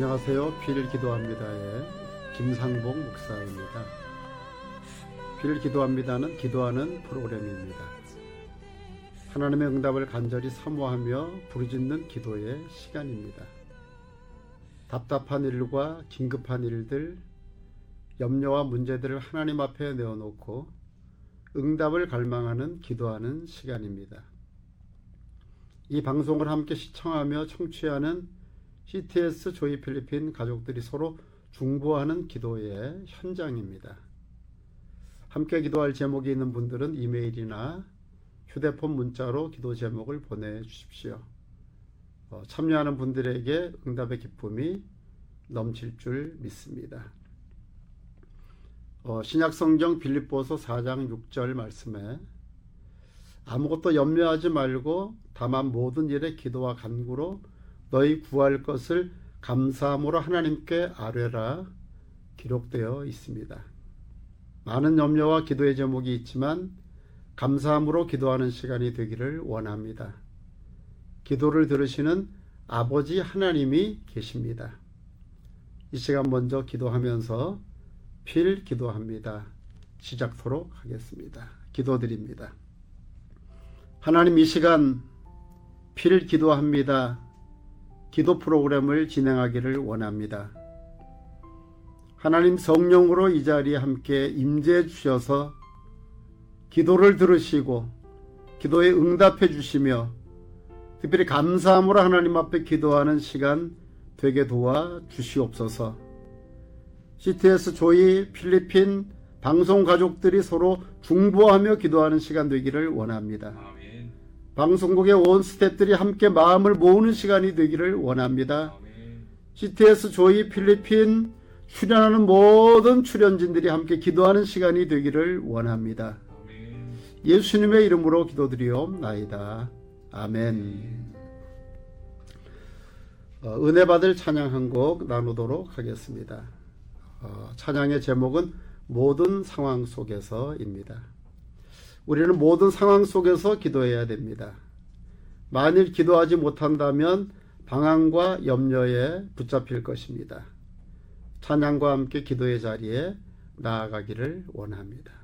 안녕하세요. 비를 기도합니다의 김상봉 목사입니다. 비를 기도합니다는 기도하는 프로그램입니다. 하나님의 응답을 간절히 사모하며 부르짖는 기도의 시간입니다. 답답한 일과 긴급한 일들, 염려와 문제들을 하나님 앞에 내어놓고 응답을 갈망하는 기도하는 시간입니다. 이 방송을 함께 시청하며 청취하는 CTS 조이 필리핀 가족들이 서로 중보하는 기도의 현장입니다. 함께 기도할 제목이 있는 분들은 이메일이나 휴대폰 문자로 기도 제목을 보내주십시오. 어, 참여하는 분들에게 응답의 기쁨이 넘칠 줄 믿습니다. 어, 신약성경 빌립보서 4장 6절 말씀에 아무것도 염려하지 말고 다만 모든 일에 기도와 간구로 너희 구할 것을 감사함으로 하나님께 아뢰라 기록되어 있습니다. 많은 염려와 기도의 제목이 있지만 감사함으로 기도하는 시간이 되기를 원합니다. 기도를 들으시는 아버지 하나님이 계십니다. 이 시간 먼저 기도하면서 필 기도합니다. 시작토록 하겠습니다. 기도드립니다. 하나님 이 시간 필 기도합니다. 기도 프로그램을 진행하기를 원합니다. 하나님 성령으로 이 자리에 함께 임재해 주셔서 기도를 들으시고 기도에 응답해 주시며 특별히 감사함으로 하나님 앞에 기도하는 시간 되게 도와 주시옵소서. CTS 조이 필리핀 방송 가족들이 서로 중보하며 기도하는 시간 되기를 원합니다. 방송국의 온 스태프들이 함께 마음을 모으는 시간이 되기를 원합니다. CTS 조이 필리핀 출연하는 모든 출연진들이 함께 기도하는 시간이 되기를 원합니다. 예수님의 이름으로 기도드리옵나이다. 아멘. 어, 은혜 받을 찬양 한 곡 나누도록 하겠습니다. 어, 찬양의 제목은 모든 상황 속에서입니다. 우리는 모든 상황 속에서 기도해야 됩니다. 만일 기도하지 못한다면 방황과 염려에 붙잡힐 것입니다. 찬양과 함께 기도의 자리에 나아가기를 원합니다.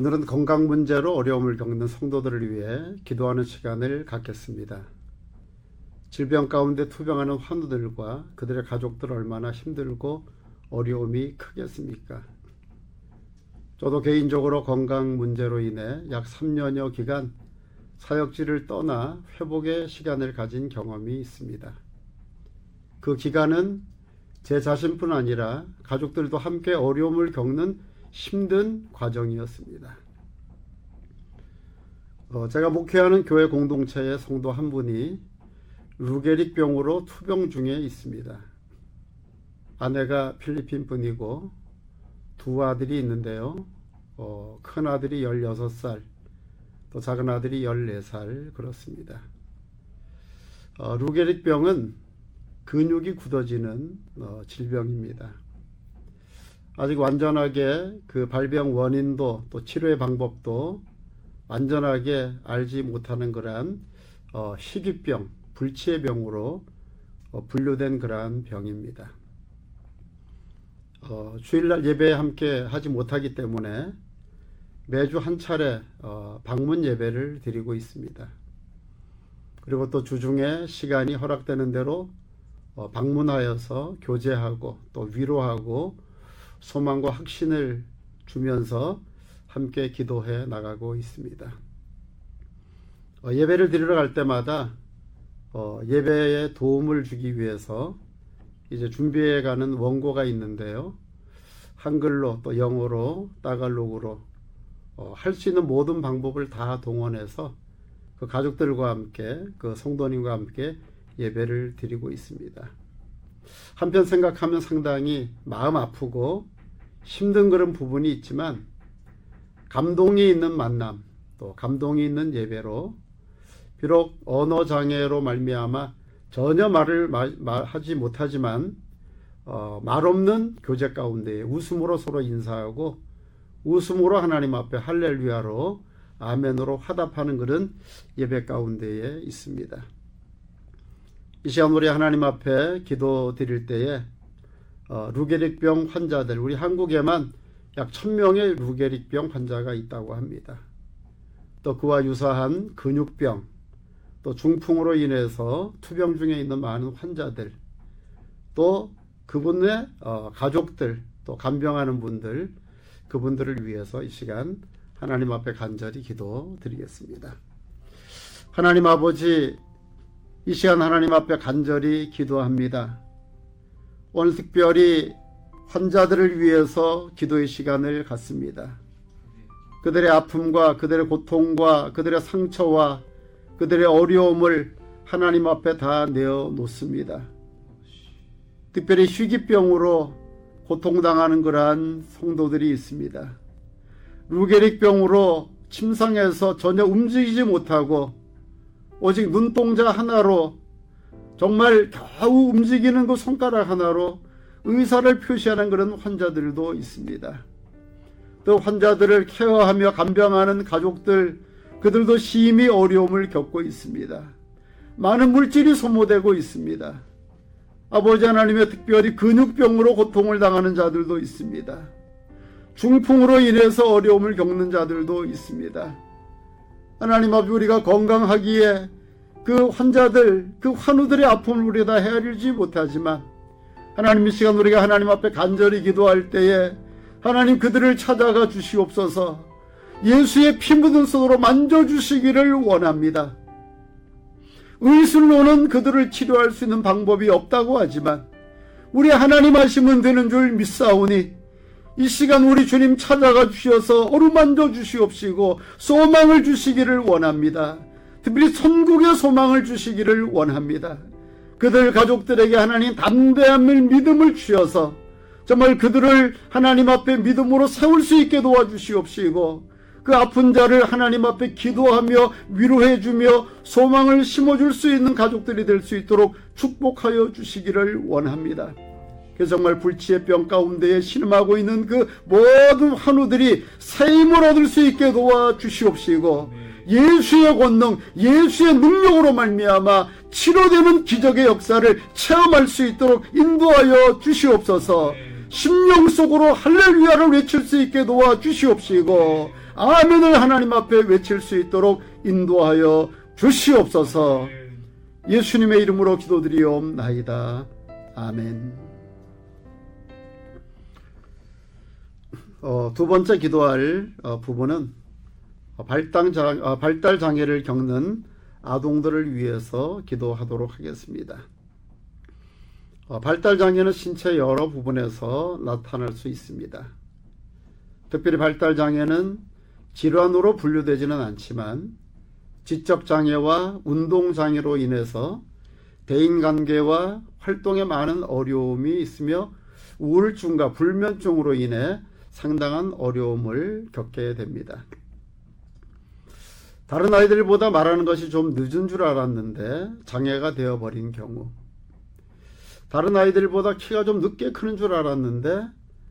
오늘은 건강 문제로 어려움을 겪는 성도들을 위해 기도하는 시간을 갖겠습니다. 질병 가운데 투병하는 환우들과 그들의 가족들 얼마나 힘들고 어려움이 크겠습니까? 저도 개인적으로 건강 문제로 인해 약 3년여 기간 사역지를 떠나 회복의 시간을 가진 경험이 있습니다. 그 기간은 제 자신뿐 아니라 가족들도 함께 어려움을 겪는 힘든 과정이었습니다. 어, 제가 목회하는 교회 공동체의 성도 한 분이 루게릭 병으로 투병 중에 있습니다. 아내가 필리핀 분이고 두 아들이 있는데요. 어, 큰 아들이 16살, 또 작은 아들이 14살 그렇습니다. 어, 루게릭 병은 근육이 굳어지는 어, 질병입니다. 아직 완전하게 그 발병 원인도 또 치료의 방법도 완전하게 알지 못하는 그러한 어, 희귀병, 불치의 병으로 어, 분류된 그러한 병입니다. 어, 주일날 예배에 함께 하지 못하기 때문에 매주 한 차례 어, 방문 예배를 드리고 있습니다. 그리고 또 주중에 시간이 허락되는 대로 어, 방문하여서 교제하고 또 위로하고 소망과 확신을 주면서 함께 기도해 나가고 있습니다. 어, 예배를 드리러 갈 때마다 어, 예배에 도움을 주기 위해서 이제 준비해 가는 원고가 있는데요. 한글로 또 영어로 따갈록으로 어, 할 수 있는 모든 방법을 다 동원해서 그 가족들과 함께 그 성도님과 함께 예배를 드리고 있습니다. 한편 생각하면 상당히 마음 아프고 힘든 그런 부분이 있지만 감동이 있는 만남 또 감동이 있는 예배로 비록 언어 장애로 말미암아 전혀 말을 마, 마, 하지 못하지만 어, 말 없는 교제 가운데 웃음으로 서로 인사하고 웃음으로 하나님 앞에 할렐루야로 아멘으로 화답하는 그런 예배 가운데에 있습니다. 이 시간 우리 하나님 앞에 기도 드릴 때에 어, 루게릭병 환자들 우리 한국에만 약 천명의 루게릭병 환자가 있다고 합니다. 또 그와 유사한 근육병 또 중풍으로 인해서 투병 중에 있는 많은 환자들 또 그분의 어, 가족들 또 간병하는 분들 그분들을 위해서 이 시간 하나님 앞에 간절히 기도 드리겠습니다. 하나님 아버지 이 시간 하나님 앞에 간절히 기도합니다. 오늘 특별히 환자들을 위해서 기도의 시간을 갖습니다. 그들의 아픔과 그들의 고통과 그들의 상처와 그들의 어려움을 하나님 앞에 다 내어 놓습니다. 특별히 희귀병으로 고통당하는 그러한 성도들이 있습니다. 루게릭병으로 침상에서 전혀 움직이지 못하고 오직 눈동자 하나로 정말 겨우 움직이는 그 손가락 하나로 의사를 표시하는 그런 환자들도 있습니다. 또 환자들을 케어하며 간병하는 가족들, 그들도 심히 어려움을 겪고 있습니다. 많은 물질이 소모되고 있습니다. 아버지 하나님의 특별히 근육병으로 고통을 당하는 자들도 있습니다. 중풍으로 인해서 어려움을 겪는 자들도 있습니다. 하나님 앞에 우리가 건강하기에 그 환자들, 그 환우들의 아픔을 우리가 다 헤아리지 못하지만 하나님 이 시간 우리가 하나님 앞에 간절히 기도할 때에 하나님 그들을 찾아가 주시옵소서 예수의 피 묻은 손으로 만져주시기를 원합니다. 의술로는 그들을 치료할 수 있는 방법이 없다고 하지만 우리 하나님 하시면 되는 줄 믿사오니 이 시간 우리 주님 찾아가 주셔서 어루만져 주시옵시고 소망을 주시기를 원합니다. 특별히 천국의 소망을 주시기를 원합니다. 그들 가족들에게 하나님 담대함을 믿음을 주셔서 정말 그들을 하나님 앞에 믿음으로 세울 수 있게 도와주시옵시고 그 아픈 자를 하나님 앞에 기도하며 위로해 주며 소망을 심어줄 수 있는 가족들이 될 수 있도록 축복하여 주시기를 원합니다. 그 정말 불치의 병 가운데에 신음하고 있는 그 모든 환우들이 새 힘을 얻을 수 있게 도와주시옵시고 예수의 권능, 예수의 능력으로 말미암아 치료되는 기적의 역사를 체험할 수 있도록 인도하여 주시옵소서. 심령 속으로 할렐루야를 외칠 수 있게 도와주시옵시고 아멘을 하나님 앞에 외칠 수 있도록 인도하여 주시옵소서. 예수님의 이름으로 기도드리옵나이다. 아멘. 어, 두 번째 기도할 어, 부분은 발달, 장, 어, 발달 장애를 겪는 아동들을 위해서 기도하도록 하겠습니다. 어, 발달 장애는 신체 여러 부분에서 나타날 수 있습니다. 특별히 발달 장애는 질환으로 분류되지는 않지만 지적 장애와 운동 장애로 인해서 대인 관계와 활동에 많은 어려움이 있으며 우울증과 불면증으로 인해 상당한 어려움을 겪게 됩니다. 다른 아이들보다 말하는 것이 좀 늦은 줄 알았는데 장애가 되어버린 경우 다른 아이들보다 키가 좀 늦게 크는 줄 알았는데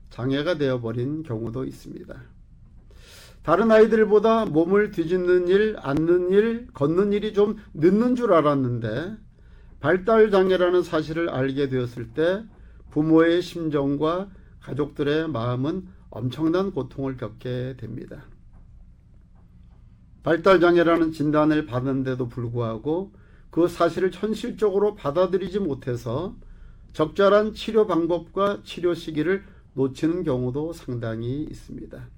장애가 되어버린 경우도 있습니다. 다른 아이들보다 몸을 뒤집는 일, 앉는 일, 걷는 일이 좀 늦는 줄 알았는데 발달 장애라는 사실을 알게 되었을 때 부모의 심정과 가족들의 마음은 엄청난 고통을 겪게 됩니다. 발달 장애라는 진단을 받는데도 불구하고 그 사실을 현실적으로 받아들이지 못해서 적절한 치료 방법과 치료 시기를 놓치는 경우도 상당히 있습니다.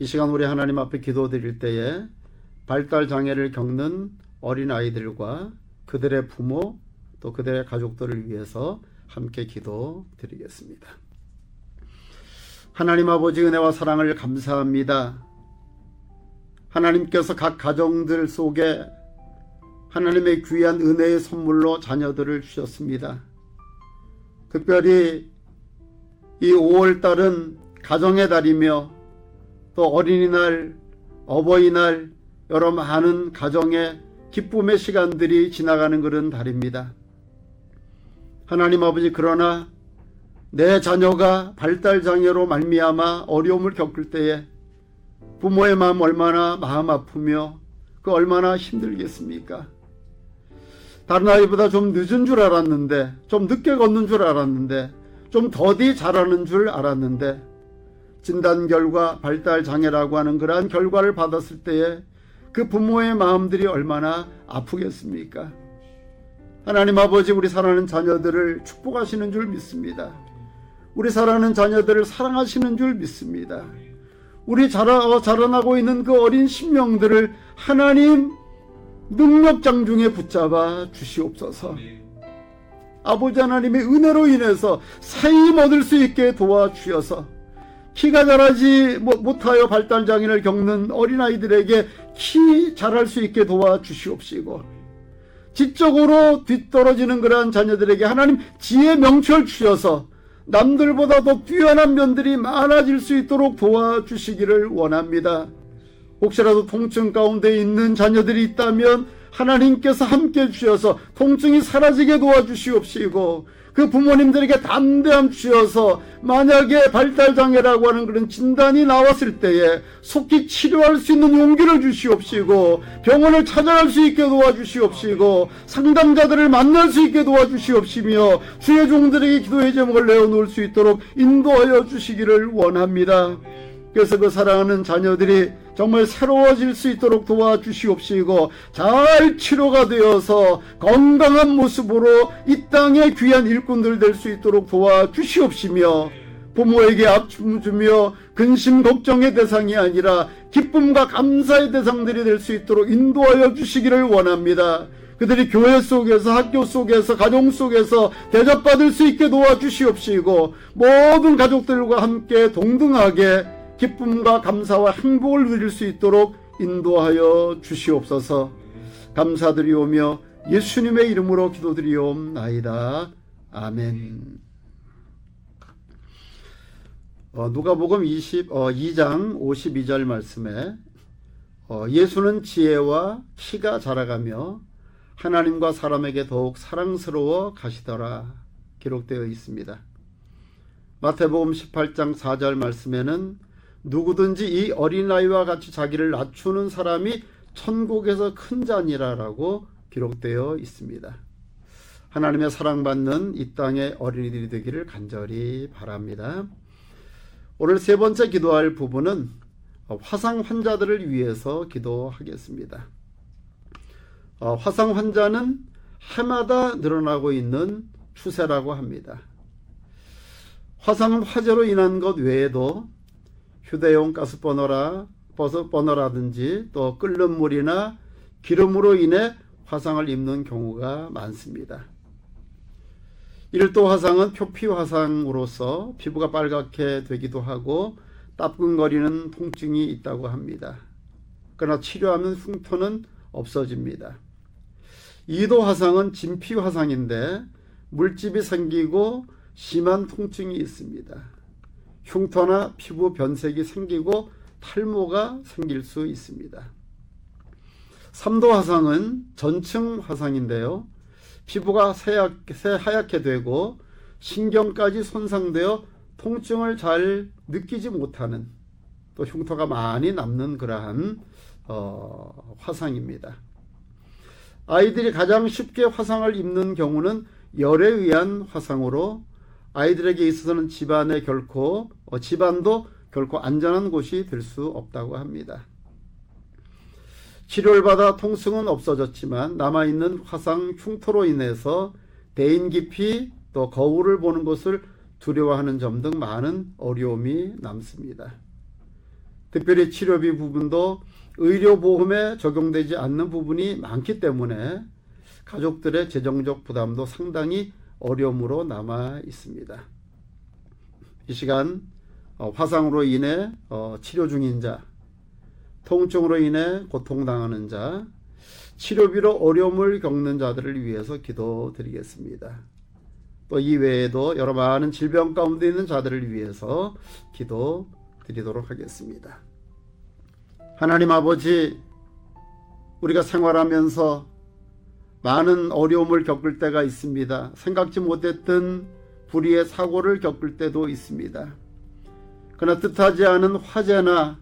이 시간 우리 하나님 앞에 기도 드릴 때에 발달 장애를 겪는 어린 아이들과 그들의 부모 또 그들의 가족들을 위해서 함께 기도 드리겠습니다. 하나님 아버지 은혜와 사랑을 감사합니다. 하나님께서 각 가정들 속에 하나님의 귀한 은혜의 선물로 자녀들을 주셨습니다. 특별히 이 5월 달은 가정의 달이며 또 어린이날, 어버이날, 여러 많은 가정의 기쁨의 시간들이 지나가는 그런 달입니다. 하나님 아버지 그러나 내 자녀가 발달 장애로 말미암아 어려움을 겪을 때에 부모의 마음 얼마나 마음 아프며 그 얼마나 힘들겠습니까? 다른 아이보다 좀 늦은 줄 알았는데 좀 늦게 걷는 줄 알았는데 좀 더디 잘하는 줄 알았는데 진단 결과 발달 장애라고 하는 그러한 결과를 받았을 때에 그 부모의 마음들이 얼마나 아프겠습니까? 하나님 아버지 우리 사랑하는 자녀들을 축복하시는 줄 믿습니다. 우리 사랑하는 자녀들을 사랑하시는 줄 믿습니다. 우리 자라, 어, 자라나고 있는 그 어린 신명들을 하나님 능력장 중에 붙잡아 주시옵소서. 아버지 하나님의 은혜로 인해서 사임 얻을 수 있게 도와주셔서 키가 자라지 못하여 발달장애를 겪는 어린아이들에게 키 자랄 수 있게 도와주시옵시고 지적으로 뒤떨어지는 그러한 자녀들에게 하나님 지혜 명철 주셔서 남들보다 더 뛰어난 면들이 많아질 수 있도록 도와주시기를 원합니다. 혹시라도 통증 가운데 있는 자녀들이 있다면 하나님께서 함께 주셔서 통증이 사라지게 도와주시옵시고 그 부모님들에게 담대함 주셔서 만약에 발달장애라고 하는 그런 진단이 나왔을 때에 속히 치료할 수 있는 용기를 주시옵시고 병원을 찾아갈 수 있게 도와주시옵시고 상담자들을 만날 수 있게 도와주시옵시며 주의 종들에게 기도의 제목을 내어놓을 수 있도록 인도하여 주시기를 원합니다. 그래서 그 사랑하는 자녀들이 정말 새로워질 수 있도록 도와주시옵시고 잘 치료가 되어서 건강한 모습으로 이 땅의 귀한 일꾼들 될 수 있도록 도와주시옵시며 부모에게 아픔 주며 근심 걱정의 대상이 아니라 기쁨과 감사의 대상들이 될 수 있도록 인도하여 주시기를 원합니다. 그들이 교회 속에서 학교 속에서 가정 속에서 대접받을 수 있게 도와주시옵시고 모든 가족들과 함께 동등하게 기쁨과 감사와 행복을 누릴 수 있도록 인도하여 주시옵소서. 감사드리오며 예수님의 이름으로 기도드리옵나이다. 아멘. 어, 누가복음 20, 어, 2장 52절 말씀에 어, 예수는 지혜와 키가 자라가며 하나님과 사람에게 더욱 사랑스러워 가시더라 기록되어 있습니다. 마태복음 18장 4절 말씀에는 누구든지 이 어린아이와 같이 자기를 낮추는 사람이 천국에서 큰 자니라라고 기록되어 있습니다. 하나님의 사랑받는 이 땅의 어린이들이 되기를 간절히 바랍니다. 오늘 세 번째 기도할 부분은 어, 화상 환자들을 위해서 기도하겠습니다. 어, 화상 환자는 해마다 늘어나고 있는 추세라고 합니다. 화상 화재로 인한 것 외에도 휴대용 가스버너라 버너라든지 또 끓는 물이나 기름으로 인해 화상을 입는 경우가 많습니다. 일도 화상은 표피 화상으로서 피부가 빨갛게 되기도 하고 따끔거리는 통증이 있다고 합니다. 그러나 치료하면 흉터는 없어집니다. 2도 화상은 진피 화상인데 물집이 생기고 심한 통증이 있습니다. 흉터나 피부 변색이 생기고 탈모가 생길 수 있습니다. 3도 화상은 전층 화상인데요. 피부가 새하얗게 되고 신경까지 손상되어 통증을 잘 느끼지 못하는 또 흉터가 많이 남는 그러한 어, 화상입니다. 아이들이 가장 쉽게 화상을 입는 경우는 열에 의한 화상으로 아이들에게 있어서는 집안에 결코 어, 집안도 결코 안전한 곳이 될 수 없다고 합니다. 치료를 받아 통증은 없어졌지만 남아있는 화상 흉터로 인해서 대인 깊이 또 거울을 보는 것을 두려워하는 점 등 많은 어려움이 남습니다. 특별히 치료비 부분도 의료보험에 적용되지 않는 부분이 많기 때문에 가족들의 재정적 부담도 상당히 어려움으로 남아 있습니다. 이 시간 어, 화상으로 인해 어, 치료 중인 자, 통증으로 인해 고통당하는 자, 치료비로 어려움을 겪는 자들을 위해서 기도드리겠습니다. 또 이외에도 여러 많은 질병 가운데 있는 자들을 위해서 기도드리도록 하겠습니다. 하나님 아버지, 우리가 생활하면서 많은 어려움을 겪을 때가 있습니다. 생각지 못했던 불의의 사고를 겪을 때도 있습니다. 그러나 뜻하지 않은 화재나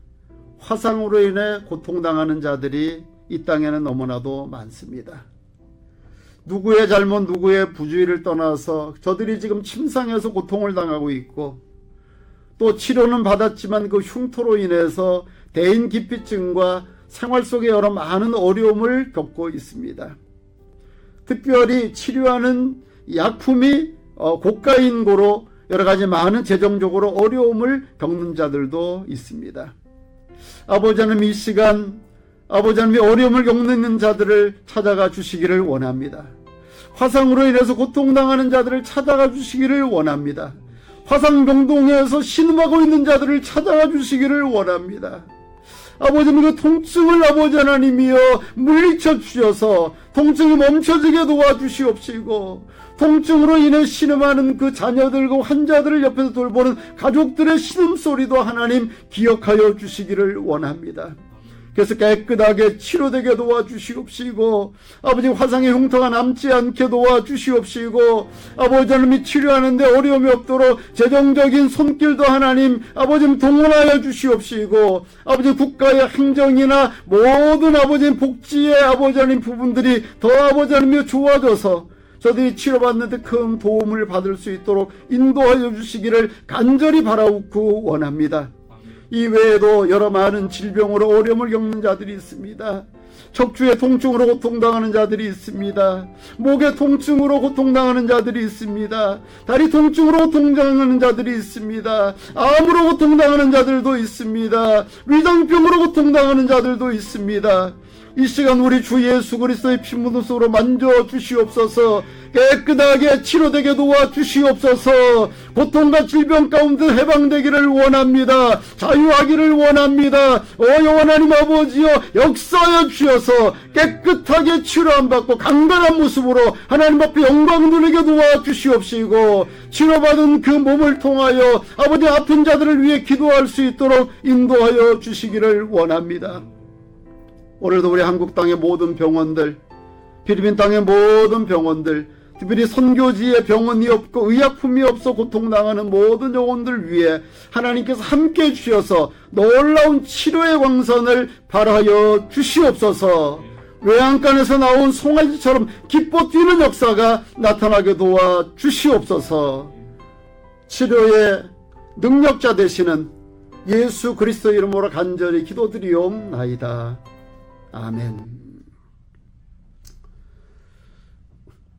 화상으로 인해 고통당하는 자들이 이 땅에는 너무나도 많습니다. 누구의 잘못, 누구의 부주의를 떠나서 저들이 지금 침상에서 고통을 당하고 있고 또 치료는 받았지만 그 흉터로 인해서 대인 기피증과 생활 속에 여러 많은 어려움을 겪고 있습니다. 특별히 치료하는 약품이 어, 고가인 고로 여러 가지 많은 재정적으로 어려움을 겪는 자들도 있습니다. 아버지 하나님 이 시간 아버지 하나님이 어려움을 겪는 자들을 찾아가 주시기를 원합니다. 화상으로 인해서 고통당하는 자들을 찾아가 주시기를 원합니다. 화상병동에서 신음하고 있는 자들을 찾아가 주시기를 원합니다. 아버지는 그 통증을 아버지 하나님이여 물리쳐 주셔서 통증이 멈춰지게 도와주시옵시고 통증으로 인해 신음하는 그 자녀들과 환자들을 옆에서 돌보는 가족들의 신음소리도 하나님 기억하여 주시기를 원합니다. 그래서 깨끗하게 치료되게 도와주시옵시고 아버지 화상의 흉터가 남지 않게 도와주시옵시고 아버지 하나님이 치료하는데 어려움이 없도록 재정적인 손길도 하나님 아버지 동원하여 주시옵시고 아버지 국가의 행정이나 모든 아버지 복지의 아버지 하나님 부분들이 더 아버지 하나님이 좋아져서 저들이 치료받는데 큰 도움을 받을 수 있도록 인도하여 주시기를 간절히 바라옵고 원합니다. 이 외에도 여러 많은 질병으로 어려움을 겪는 자들이 있습니다. 척추의 통증으로 고통당하는 자들이 있습니다. 목의 통증으로 고통당하는 자들이 있습니다. 다리 통증으로 고통당하는 자들이 있습니다. 암으로 고통당하는 자들도 있습니다. 위장병으로 고통당하는 자들도 있습니다. 이 시간 우리 주 예수 그리스도의 피 묻은 속으로 만져 주시옵소서. 깨끗하게 치료되게 도와 주시옵소서. 고통과 질병 가운데 해방되기를 원합니다. 자유하기를 원합니다. 오 영원하님 아버지여 역사하여 주셔서 깨끗하게 치료함 받고 강건한 모습으로 하나님 앞에 영광 누리게 도와 주시옵시고 치료받은 그 몸을 통하여 아버지 아픈 자들을 위해 기도할 수 있도록 인도하여 주시기를 원합니다 오늘도 우리 한국 땅의 모든 병원들, 필리핀 땅의 모든 병원들, 특별히 선교지에 병원이 없고 의약품이 없어 고통당하는 모든 영혼들 위해 하나님께서 함께 해주셔서 놀라운 치료의 광선을 발하여 주시옵소서 외양간에서 나온 송아지처럼 기뻐 뛰는 역사가 나타나게 도와 주시옵소서 치료의 능력자 되시는 예수 그리스도 이름으로 간절히 기도드리옵나이다. 아멘.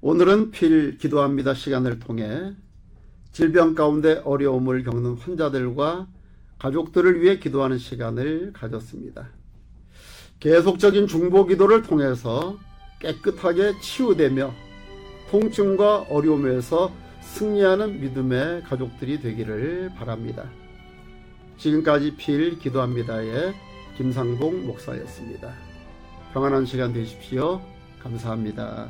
오늘은 필 기도합니다 시간을 통해 질병 가운데 어려움을 겪는 환자들과 가족들을 위해 기도하는 시간을 가졌습니다. 계속적인 중보 기도를 통해서 깨끗하게 치유되며 통증과 어려움에서 승리하는 믿음의 가족들이 되기를 바랍니다. 지금까지 필 기도합니다의 김상봉 목사였습니다. 평안한 시간 되십시오. 감사합니다.